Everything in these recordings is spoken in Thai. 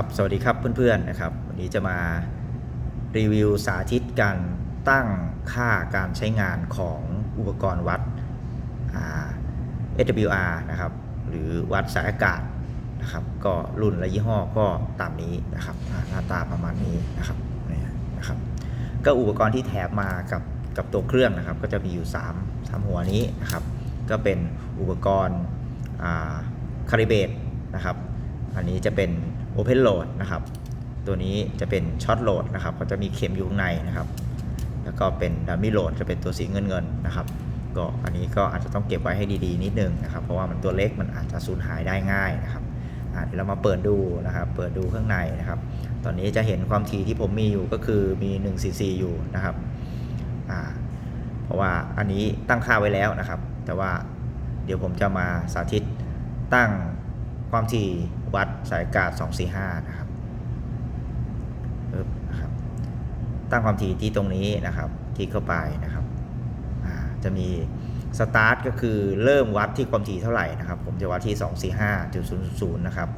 ครับสวัสดีครับเพื่อนๆนะครับ วันนี้จะมารีวิวสาธิตการตั้งค่าการใช้งานของอุปกรณ์วัด SWR นะครับ หรือวัดสายอากาศนะครับ ก็รุ่นและยี่ห้อก็ตามนี้นะครับหน้าตาประมาณนี้นะครับนี่นะครับ ก็อุปกรณ์ที่แถมมากับกับตัวเครื่องนะครับ ก็จะมีอยู่3 3หัวนี้นะครับ ก็เป็นอุปกรณ์คาริเบตนะครับ อันนี้จะเป็น Open Load นะครับ ตัวนี้จะเป็นช็อตโหลดนะครับก็จะมีเข็มอยู่ข้างในนะครับ แล้วก็เป็นดัมมี่โหลดจะเป็นตัวสีเงินเงินๆนะครับ ก็อันนี้ก็อาจจะต้องเก็บไว้ให้ดีๆนิดนึงนะครับ เพราะว่ามันตัวเล็กมันอาจจะสูญหายได้ง่ายนะครับเดี๋ยวเรามาเปิดดูนะครับ เปิดดูข้างในนะครับ ตอนนี้จะเห็นความถี่ที่ผมมีอยู่ก็คือมี1 cc อยู่นะครับเพราะว่าอันนี้ตั้งค่าไว้แล้วนะครับ แต่ว่าเดี๋ยวผมจะมาสาธิตตั้งความถี่ วัดสายกาศ245 นะครับนะครับ ตั้งความถี่ที่ตรงนี้นะครับ คลิกเข้าไปนะครับ จะมีสตาร์ทก็คือเริ่มวัดที่ความถี่เท่าไหร่นะครับ ผมจะวัดที่ 245.00 นะครับ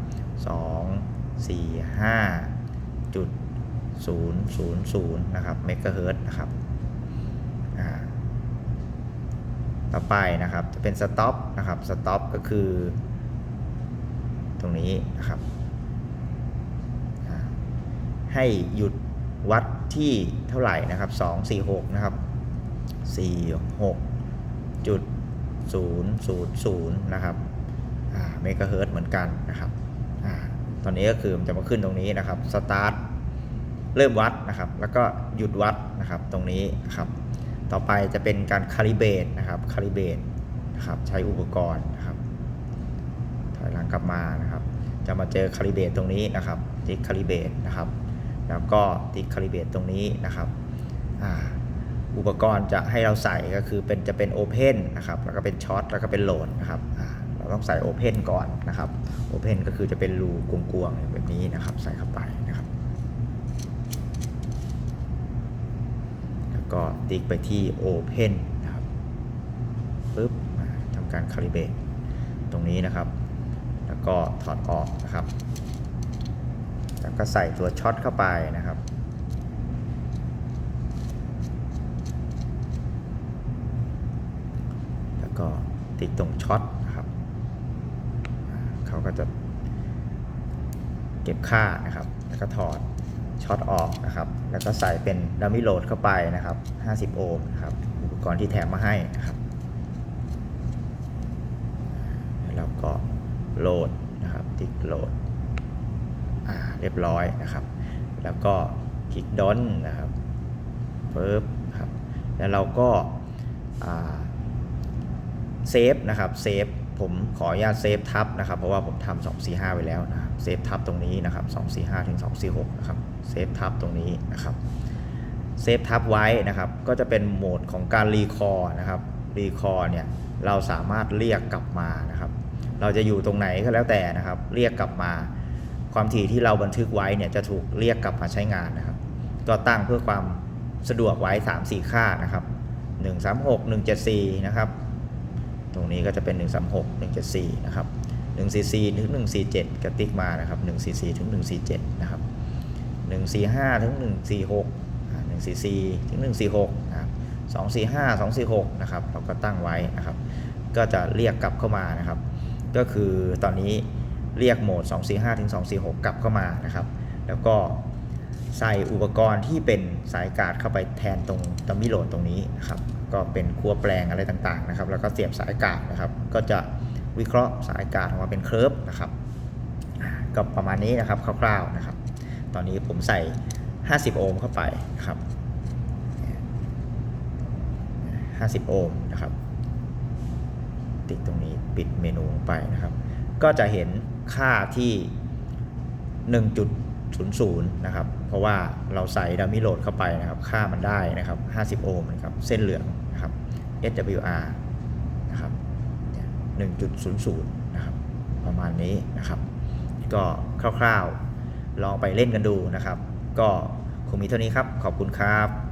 245จุด000 นะครับเมกะเฮิรตนะครับต่อไปนะครับจะเป็นสต็อปนะครับสต็อปก็คือ ตรงนี้นะครับให้หยุดวัดที่เท่าไหร่นะครับ 246 นะครับ 46จุด000 นะครับเมกะเฮิร์ตเหมือนกันนะครับอตอนนี้ก็คือมันจะมาขึ้นตรงนี้นะครับสตาร์ทเริ่มวัดนะครับ แล้วก็หยุดวัดนะครับตรงนี้นะครับ ต่อไปจะเป็นการคาลิเบตนะครับคาลิเบตนะครับใช้อุปกรณ์นะครับ อยหลังกลับมานะครับ จะมาเจอคาลิเบตตรงนี้นะครับติ๊กคาลิเบตนะครับ แล้วก็ติ๊กคาลิเบตตรงนี้นะครับอ,อุปกรณ์จะให้เราใส่ก็คือเป็นจะเป็นโอเพนนะครับแล้วก็เป็นช็อตแล้วก็เป็นโหลดนะครับเราต้องใส่โอเพนก่อนนะครับโอเพนก็คือจะเป็นรูกลวงๆแบบนี้นะครับ ใส่เข้าไปนะครับ แล้วก็ติ๊กไปที่โอเพนนะครับปึ๊บทำการคาลิเบตตรงนี้นะครับ แล้วก็ถอดออกนะครับ แล้วก็ใส่ตัวช็อตเข้าไปนะครับแล้วก็ติดตรงช็อตนะครับ เขาก็จะเก็บค่านะครับ แล้วก็ถอดช็อตออกนะครับ แล้วก็ใส่เป็นดัมมี่โหลดเข้าไปนะครับ 50 โอห์มนะครับ อุปกรณ์ที่แถมมาให้นะครับ แล้วก็ โหลดนะครับติ๊กโหลดอ่าเรียบร้อยนะครับ แล้วก็คลิกดอนนะครับปึ๊บครับแล้วเราก็เซฟนะครับเซฟผมขออนุญาตเซฟทับนะครับ เพราะว่าผมทำ245ไว้แล้วนะครับเซฟทับตรงนี้นะครับ245ถึง246นะครับเซฟทับตรงนี้นะครับเซฟทับไว้นะครับ ก็จะเป็นโหมดของการรีคอร์นะครับรีคอร์เนี่ยเราสามารถเรียกกลับมานะครับ เราจะอยู่ตรงไหนก็แล้วแต่นะครับ เรียกกลับมา ความถี่ที่เราบันทึกไว้เนี่ยจะถูกเรียกกลับมาใช้งานนะครับ ก็ตั้งเพื่อความสะดวกไว้ 3-4 ค่านะครับ 136 174 นะครับ ตรงนี้ก็จะเป็น 136 174 นะครับ 144 ถึง 147 กระติ๊กมานะครับ 144 ถึง 147 นะครับ 145 ถึง 146อ่า144 ถึง 146 นะครับ 245 246 นะครับ เราก็ตั้งไว้นะครับ ก็จะเรียกกลับเข้ามานะครับ ก็คือตอนนี้เรียกโหมด 245ถึง246 กลับเข้ามานะครับ แล้วก็ใส่อุปกรณ์ที่เป็นสายการ์ดเข้าไปแทนตรงดัมมี่โหลดตรงนี้นะครับก็เป็นคั่วแปลงอะไรต่างๆนะครับ แล้วก็เสียบสายการ์ดนะครับ ก็จะวิเคราะห์สายการ์ดออกมาเป็นเคอร์ฟนะครับก็ประมาณนี้นะครับคร่าวๆนะครับ ตอนนี้ผมใส่ 50 โอห์มเข้าไปนะครับ 50 โอห์มนะครับ ติดตรงนี้ปิดเมนูลงไปนะครับ ก็จะเห็นค่าที่ 1.00 นะครับ เพราะว่าเราใส่ดัมมี่โหลดเข้าไปนะครับ ค่ามันได้นะครับ 50 โอห์มนะครับ เส้นเหลืองนะครับ SWR นะครับเนี่ย1.00 นะครับ ประมาณนี้นะครับ ก็คร่าวๆ ลองไปเล่นกันดูนะครับ ก็คงมีเท่านี้ครับ ขอบคุณครับ